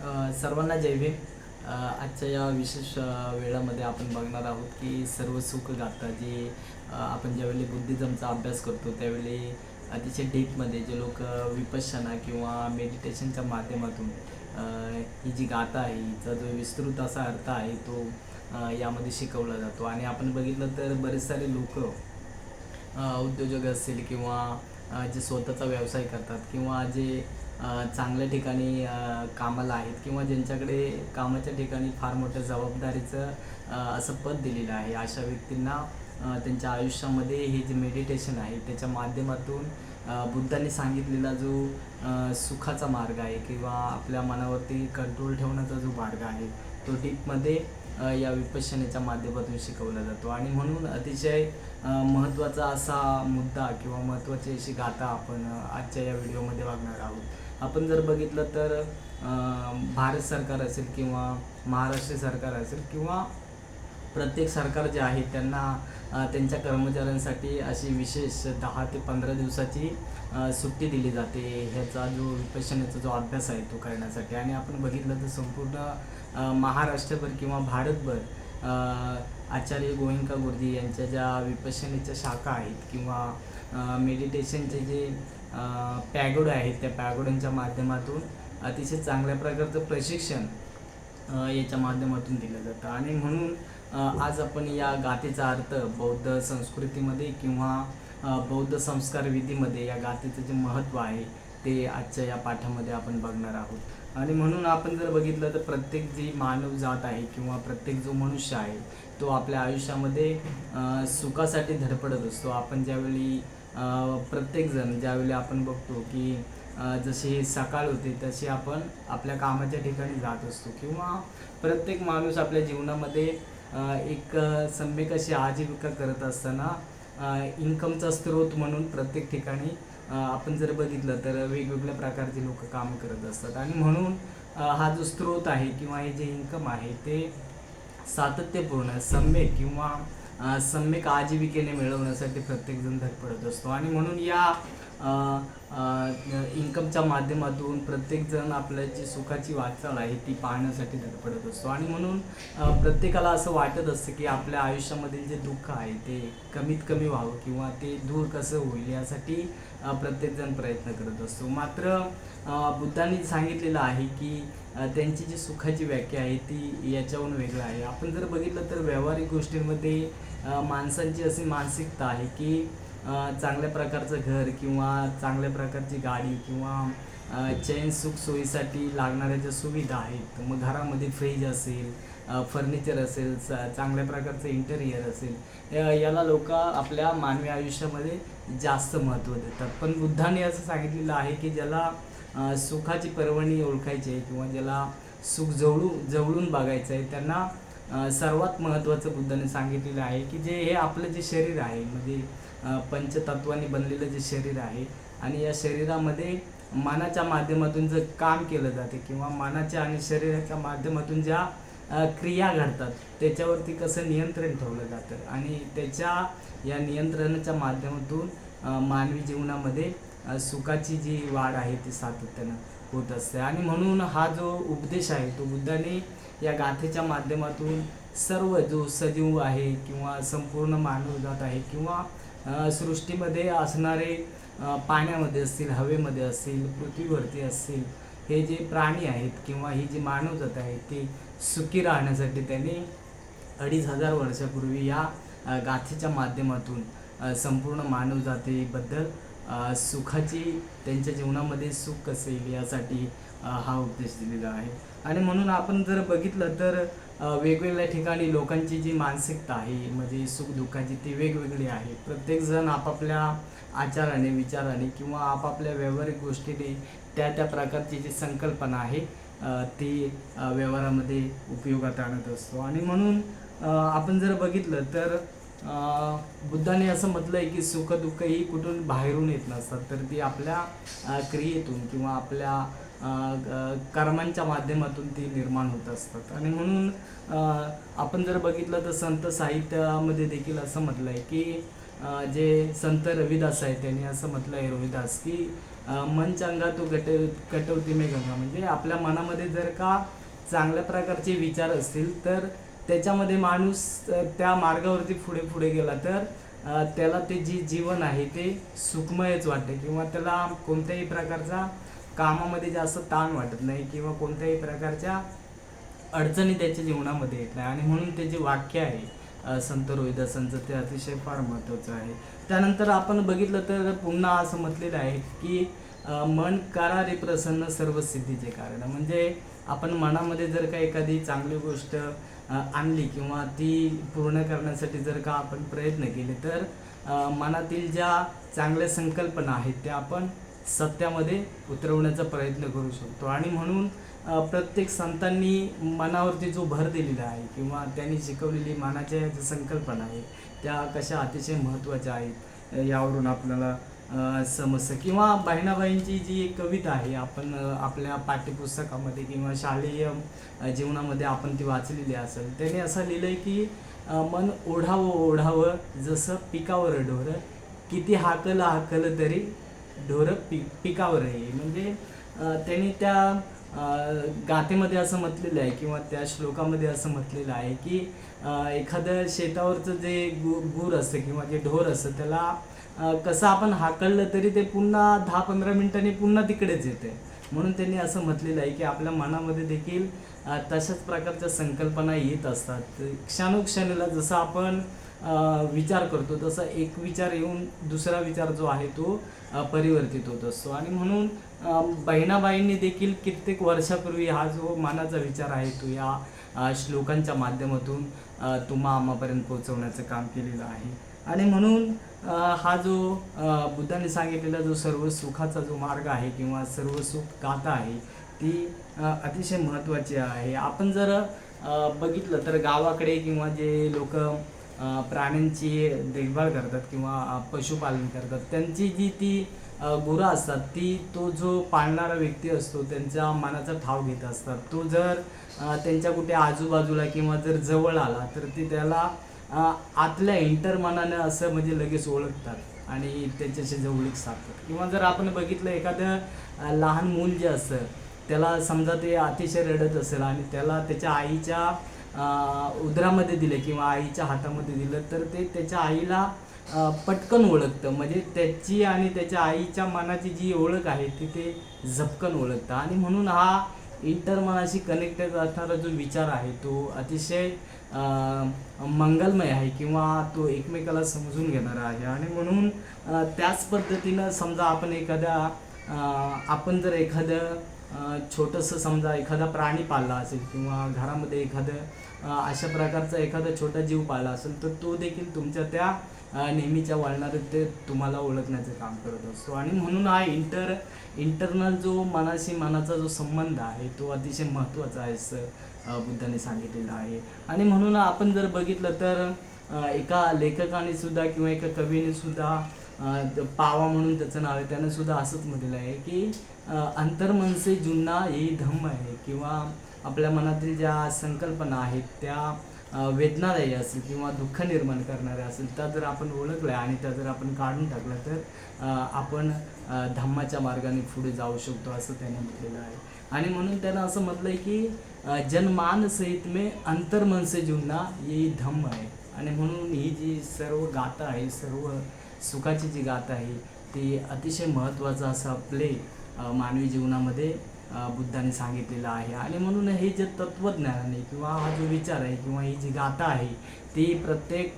सर्वांना जय भीम. आजच्या या विशेष वेळामध्ये आपण बघणार आहोत की सर्व सुख गाता जे आपण ज्यावेळी बुद्धिझमचा अभ्यास करतो त्यावेळी अतिशय डीपमध्ये जे लोक विपश्यना किंवा मेडिटेशनच्या माध्यमातून ही जी गाथा आहे हिचा जो विस्तृत असा अर्थ आहे तो यामध्ये शिकवला जातो. आणि आपण बघितलं तर बरेच सारे लोक उद्योजक असतील किंवा जे स्वतःचा व्यवसाय करतात किंवा जे चांगल्या ठिकाणी कामाला आहेत किंवा ज्यांच्याकडे कामाच्या ठिकाणी फार मोठ्या जबाबदारीचं असं पद दिलेलं आहे अशा व्यक्तींना त्यांच्या आयुष्यामध्ये हे जे मेडिटेशन आहे त्याच्या माध्यमातून बुद्धांनी सांगितलेला जो सुखाचा मार्ग आहे किंवा आपल्या मनावरती कंट्रोल ठेवण्याचा जो मार्ग आहे तो डीपमध्ये या विपश्यनेच्या माध्यमातून शिकवला जातो. आणि म्हणून अतिशय महत्त्वाचा असा मुद्दा किंवा महत्त्वाची अशी गाथा आपण आजच्या या व्हिडिओमध्ये वागणार आहोत. आपण जर बघितलं तर भारत सरकार असेल किंवा महाराष्ट्र सरकार असेल किंवा प्रत्येक सरकार जे आहे त्यांना त्यांच्या कर्मचाऱ्यांसाठी अशी विशेष दहा ते पंधरा दिवसाची सुट्टी दिली जाते. ह्याचा जो विपशनेचा जो अभ्यास आहे तो करण्यासाठी. आणि आपण बघितलं तर संपूर्ण महाराष्ट्रभर किंवा भारतभर आचार्य गोविंका गुरुजी यांच्या ज्या विपशनेच्या शाखा आहेत किंवा मेडिटेशनचे जे पॅगोड आहेत त्या पॅगोडांच्या माध्यमातून अतिशय चांगल्या प्रकारचं प्रशिक्षण याच्या माध्यमातून दिलं जातं. आणि म्हणून आज आपण या गाथेचा अर्थ बौद्ध संस्कृतीमध्ये किंवा बौद्ध संस्कार विधीमध्ये या गाथेचं जे महत्त्व आहे ते आजच्या या पाठामध्ये आपण बघणार आहोत. आणि म्हणून आपण जर बघितलं तर प्रत्येक जी मानव जात आहे किंवा प्रत्येक जो मनुष्य आहे तो आपल्या आयुष्यामध्ये सुखासाठी धडपडत असतो. आपण ज्यावेळी प्रत्येकजण ज्यावेळी आपण बघतो की जशी सकाळ होते तशी आपण आपल्या कामाच्या ठिकाणी जात असतो. किंवा प्रत्येक माणूस आपल्या जीवनामध्ये एक अ, सम्यक अशी आजीविका करत असताना इन्कमचा स्रोत म्हणून प्रत्येक ठिकाणी आपण जर बघितलं तर वेगवेगळ्या प्रकारचे लोक काम करत असतात. आणि म्हणून हा जो स्रोत आहे किंवा हे जे इन्कम आहे ते सातत्यपूर्ण सम्यक किंवा सम्यक आजीविकेने मिळवण्यासाठी प्रत्येकजण धडपडत असतो. आणि म्हणून या इन्कमच्या माध्यमातून प्रत्येकजण आपल्या जी सुखाची वाटचाल आहे ती पाहण्यासाठी धडपडत असतो. आणि म्हणून प्रत्येकाला असं वाटत असतं की आपल्या आयुष्यामधील जे दुःख आहे ते कमीत कमी व्हावं किंवा ते दूर कसं होईल यासाठी प्रत्येकजण प्रयत्न करत असतो. मात्र बुद्धांनी सांगितलेलं आहे की त्यांची जी सुखाची व्याख्या आहे ती याच्याहून वेगळं आहे. आपण जर बघितलं तर व्यावहारिक गोष्टींमध्ये माणसांची अशी मानसिकता आहे की चांगल्या प्रकारचं घर किंवा चांगल्या प्रकारची गाडी किंवा चैन सुखसोयीसाठी लागणाऱ्या ज्या सुविधा आहेत मग घरामध्ये फ्रीज असेल फर्निचर असेल चा- चांगल्या प्रकारचं इंटेरियर असेल या- याला लोक आपल्या मानवी आयुष्यामध्ये जास्त महत्त्व देतात. पण बुद्धाने असं सांगितलेलं आहे की ज्याला सुखाची पर्वणी ओळखायची आहे किंवा ज्याला सुख जवळू जवळून बघायचं आहे त्यांना सर्वात महत्त्वाचं बुद्धाने सांगितलेलं आहे की जे हे आपलं जे शरीर आहे म्हणजे अ, पंचतत्वाने बनलेलं जे शरीर आहे आणि या शरीरामध्ये मनाच्या माध्यमातून जर काम केलं जाते किंवा मनाच्या आणि शरीराच्या माध्यमातून ज्या क्रिया घडतात. त्याच्यावरती कसं नियंत्रण ठेवलं जातं आणि त्याच्या या नियंत्रणाच्या माध्यमातून मानवी जीवनामध्ये सुखाची जी वाढ आहे ती सातत्यानं होत असते. आणि म्हणून हा जो उपदेश आहे तो बुद्धाने या गाथेच्या माध्यमातून सर्व जो सजीव आहे किंवा संपूर्ण मानवजात आहे किंवा सृष्टीमध्ये असणारे पाण्यामध्ये असतील हवेमध्ये असतील पृथ्वीवरती असतील हे जे प्राणी आहेत किंवा ही जी मानवजात आहे ती सुखी राहण्यासाठी त्यांनी अडीच हजार वर्षापूर्वी या गाथेच्या माध्यमातून संपूर्ण मानवजातीबद्दल सुखाची त्यांच्या जीवनामध्ये सुख असेल येईल यासाठी हा उपदेश दिलेला आहे. आणि म्हणून आपण जर बघितलं तर वेगवेगळ्या ठिकाणी लोकांची जी मानसिकता आहे म्हणजे सुख दुःखाची ती वेगवेगळी आहे. प्रत्येकजण आपापल्या आचाराने विचाराने किंवा आपापल्या व्यावहारिक गोष्टीने त्या त्या प्रकारची जी संकल्पना आहे ती व्यवहारामध्ये उपयोगात आणत असतो. आणि म्हणून आपण जर बघितलं तर बुद्धाने असं म्हटलं आहे की सुखदुःख ही कुठून बाहेरून येत नसतात तर ती आपल्या क्रियेतून किंवा आपल्या कर्मांच्या माध्यमातून ती निर्माण होत असतात. आणि म्हणून आपण जर बघितलं तर संत साहित्यामध्ये देखील असं म्हटलं आहे की जे संत रविदास आहे त्यांनी असं म्हटलं आहे रविदास की मन चांगा तो गट कटवती मे गंगा. म्हणजे आपल्या मनामध्ये जर का चांगल्या प्रकारचे विचार असतील तर त्याच्यामध्ये माणूस त्या मार्गावरती पुढे पुढे गेला तर त्याला ते जी जीवन आहे ते सुखमयच वाटते किंवा त्याला कोणत्याही प्रकारचा कामामध्ये जास्त ताण वाटत नाही किंवा कोणत्याही प्रकारच्या अडचणी त्याच्या जीवनामध्ये येत नाही. आणि म्हणून ते जे वाक्य आहे संत रोहिदासांचं ते अतिशय फार महत्त्वाचं आहे. त्यानंतर आपण बघितलं तर पुन्हा असं म्हटलेलं आहे की मन करा रे प्रसन्न सर्व सिद्धीचे कारण. म्हणजे आपण मनामध्ये जर का एखादी चांगली गोष्ट आणली किंवा ती पूर्ण करण्यासाठी जर का आपण प्रयत्न केले तर मनातील ज्या चांगल्या संकल्पना आहेत त्या आपण सत्यामध्ये उतरवण्याचा प्रयत्न करू शकतो. आणि म्हणून प्रत्येक संतांनी मनावरती जो भर दिलेला आहे किंवा त्यांनी शिकवलेली मनाच्या ज्या संकल्पना आहेत त्या कशा अतिशय महत्त्वाच्या आहेत यावरून आपल्याला समजतं. किंवा बहिणाबाईंची जी एक कविता आहे आपण आपल्या पाठ्यपुस्तकामध्ये किंवा शालेय जीवनामध्ये आपण ती वाचलेली असेल त्याने असं लिहिलं आहे की मन ओढावं ओढावं जसं पिकावर ढोर किती हाकल हाकल तरी ढोरं पी पिकावर आहे. म्हणजे त्यांनी त्या गाथेमध्ये असं म्हटलेलं आहे किंवा त्या श्लोकामध्ये असं म्हटलेलं आहे की एखादं शेतावरचं जे गु गूर असतं किंवा जे ढोर असतं त्याला कसं आपण हाकललं तरी ते पुन्हा दहा पंधरा मिनिटांनी पुन्हा तिकडेच येते म्हणून त्यांनी असं म्हटलेलं आहे की आपल्या मनामध्ये देखील तशाच प्रकारच्या संकल्पना येत असतात. क्षणोक्षणीला जसं आपण विचार करतो. तसा एक विचार येऊन दुसरा विचार जो आहे तो परिवर्तित होत असतो. आणि म्हणून बहिणाबाईंनी देखील कित्येक वर्षापूर्वी हा जो मानाचा विचार आहे तो या श्लोकांच्या माध्यमातून तुम्हा आम्हापर्यंत पोहोचवण्याचं काम केलेलं आहे. आणि म्हणून हा जो बुद्धाने सांगितलेला जो सर्व सुखाचा जो मार्ग आहे किंवा सर्व सुख गाथा आहे ती अतिशय महत्त्वाची आहे. आपण जर बघितलं तर गावाकडे किंवा जे लोक प्राण्यांची देखभाल करतात किंवा पशुपालन करतात. त्यांची जी ती गुरं असतात ती तो जो पाळणारा व्यक्ती असतो त्यांच्या मनाचा ठाव घेत असतात. तो जर त्यांच्या कुठे आजूबाजूला किंवा जर जवळ आला तर ते त्याला आतल्या इंटर मनानं असं म्हणजे लगेच ओळखतात आणि त्यांच्याशी जवळीक साधतात. किंवा जर आपण बघितलं एखादं लहान मूल जे असतं त्याला समजा ते अतिशय रडत असेल आणि त्याला त्याच्या आईच्या उदरामध्ये दिलं किंवा आईच्या हातामध्ये दिलं तर ते त्याच्या आईला पटकन ओळखतं. म्हणजे त्याची आणि त्याच्या आईच्या मनाची जी ओळख आहे ती ते झपकन ओळखतं. आणि म्हणून हा इंटर मनाशी कनेक्टेड असणारा जो विचार आहे तो अतिशय मंगलमय आहे किंवा तो एकमेकाला समजून घेणारा आहे. आणि म्हणून त्याच पद्धतीनं समजा आपण एखाद्या आपण जर एखादं छोटंसं समजा एखादा प्राणी पाळला असेल किंवा घरामध्ये एखादं अशा प्रकारचा एखादा छोटा जीव पाळला असेल तर तो देखील तुमच्या त्या नेहमीच्या वळणात ते तुम्हाला ओळखण्याचं काम करत असतो. आणि म्हणून हा इंटर इंटरनल जो मनाशी मनाचा जो संबंध आहे तो अतिशय महत्त्वाचा आहे असं बुद्धाने सांगितलेलं आहे. आणि म्हणून आपण जर बघितलं तर एका लेखकाने सुद्धा किंवा एका कवीने सुद्धा पावा म्हणून त्याचं नाव आहे. त्यानं सुद्धा असंच म्हटलेलं आहे की अंतर्मनसे जुन्ना जुना ही धम्म आहे किंवा आपल्या मनातील ज्या संकल्पना आहेत त्या वेदनादायी असेल किंवा दुःख निर्माण करणाऱ्या असेल त्या जर आपण ओळखल्या आणि त्या जर आपण काढून टाकल्या तर आपण धम्माच्या मार्गाने पुढे जाऊ शकतो असं त्याने म्हटलेलं आहे. आणि म्हणून त्यानं असं म्हटलं आहे की अ, जनमान सहित जीवना अंतर्मन से जुना धम्म आहे. आणि म्हणून ही जी सर्व गाथा आहे सर्व सुखाची जी गाथा आहे ती अतिशय महत्त्वाचं असं आपले मानवी जीवनामध्ये बुद्धाने सांगितलेलं आहे. आणि म्हणून हे जे तत्त्वज्ञानाने किंवा हा जो विचार आहे किंवा ही जी गाथा आहे ती प्रत्येक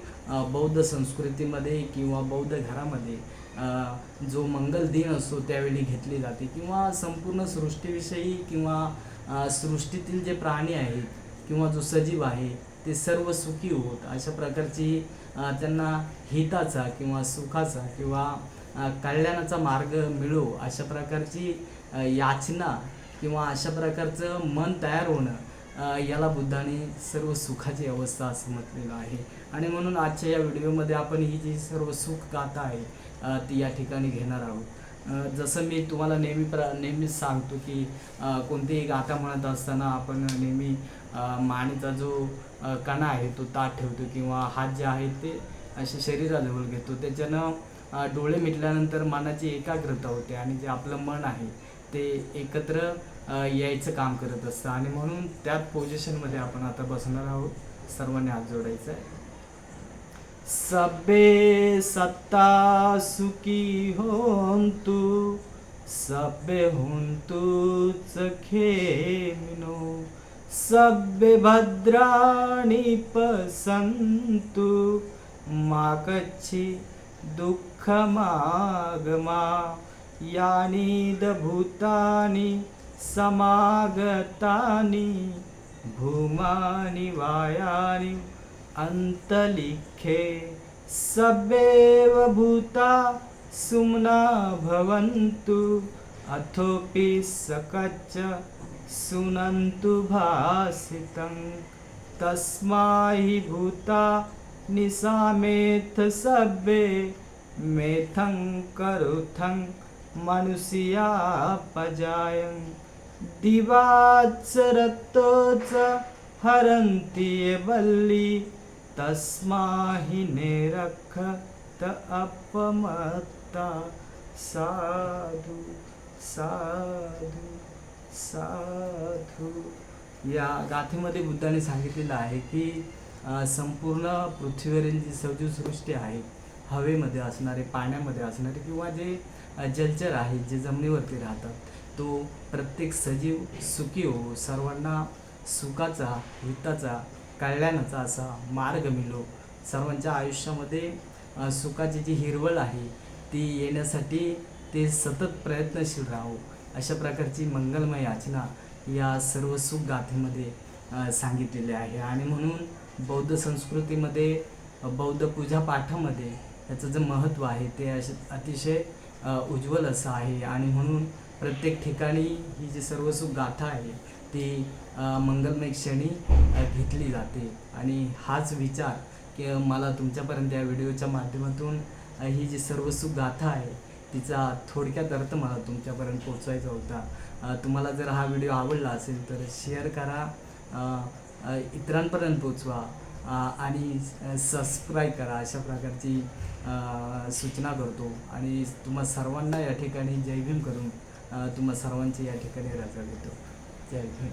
बौद्ध संस्कृतीमध्ये किंवा बौद्ध घरामध्ये जो मंगल दिन असतो त्यावेळी घेतली जाते. किंवा संपूर्ण सृष्टीविषयी किंवा सृष्टीतील जे प्राणी आहेत किंवा जो सजीव आहे ते सर्व सुखी होत. अशा प्रकारची त्यांना हिताचा किंवा सुखाचा किंवा कल्याणाचा मार्ग मिळो अशा प्रकारची याचना किंवा अशा प्रकारचं मन तयार होणं याला बुद्धाने सर्व सुखाची अवस्था असं म्हटलेलं आहे. आणि म्हणून आजच्या या व्हिडिओमध्ये आपण ही जी सर्व सुख गाथा आहे ती या ठिकाणी घेणार आहोत. जसं मी तुम्हाला नेहमी प्र नेहमीच सांगतो की कोणतीही गाथा म्हणत असताना आपण नेहमी मानेचा जो कणा आहे तो ताट ठेवतो किंवा हात जे आहेत ते असे शरीराजवळ घेतो. त्याच्यानं डोळे मिटल्यानंतर मनाची एकाग्रता होते आणि जे आपलं मन आहे ते एकत्र यायचं काम करत असतं. आणि म्हणून त्यात पोझिशनमध्ये आपण आता बसणार आहोत. सर्वांनी हात जोडायचा आहे. सबे सत्ता सुखी होंतु सभे हुंतुच खेमिनो सभे भद्राणी पसंतु माकच्छी दुःखमागमा यानि दभूतानी समागतानि भूमानि वायानि अन्तलिखे सभेव भूता सुम्ना भवन्तु अथोपि सुनन्तु भासितं। तस्मा हि भूता निसामेथ सभ्ये मेथं करुथं मनुष्यापजायं दिवाचरतोच हरन्ति ये वल्ली तस्मा हि अपमत्ता। साधु साधु साधू। या गाथेमध्ये बुद्धाने सांगितलेलं आहे की संपूर्ण पृथ्वीवरील जी सजीव सृष्टी आहे हवेमध्ये असणारे पाण्यामध्ये असणारे किंवा जे जलचर आहेत जे जमिनीवरती राहतात तो प्रत्येक सजीव सुखी हो सर्वांना सुखाचा हिताचा कल्याणाचा असा मार्ग मिळो सर्वांच्या आयुष्यामध्ये सुखाची जी हिरवळ आहे ती येण्यासाठी ते सतत प्रयत्नशील राहो. अशा प्रकारची मंगलमय याचना या सर्व सुख गाथेमध्ये सांगितलेली आहे. आणि म्हणून बौद्ध संस्कृतीमध्ये बौद्ध पूजापाठामध्ये याचं जे महत्त्व आहे ते अश अतिशय उज्ज्वल असं आहे. आणि म्हणून प्रत्येक ठिकाणी ही जी सर्वसुख गाथा आहे ती मंगलमय क्षणी घेतली जाते. आणि हाच विचार की मला तुमच्यापर्यंत या व्हिडिओच्या माध्यमातून ही जी सर्व सुख गाथा आहे तिचा थोडक्यात अर्थ मला तुमच्यापर्यंत पोचवायचा होता. तुम्हाला जर हा व्हिडिओ आवडला असेल तर शेअर करा इतरांपर्यंत पोचवा आणि सबस्क्राईब करा. अशा प्रकारची सूचना करतो. आणि तुम्हा सर्वांना या ठिकाणी जय भीम करून तुम्हा सर्वांचे या ठिकाणी रजा देतो. जय भीम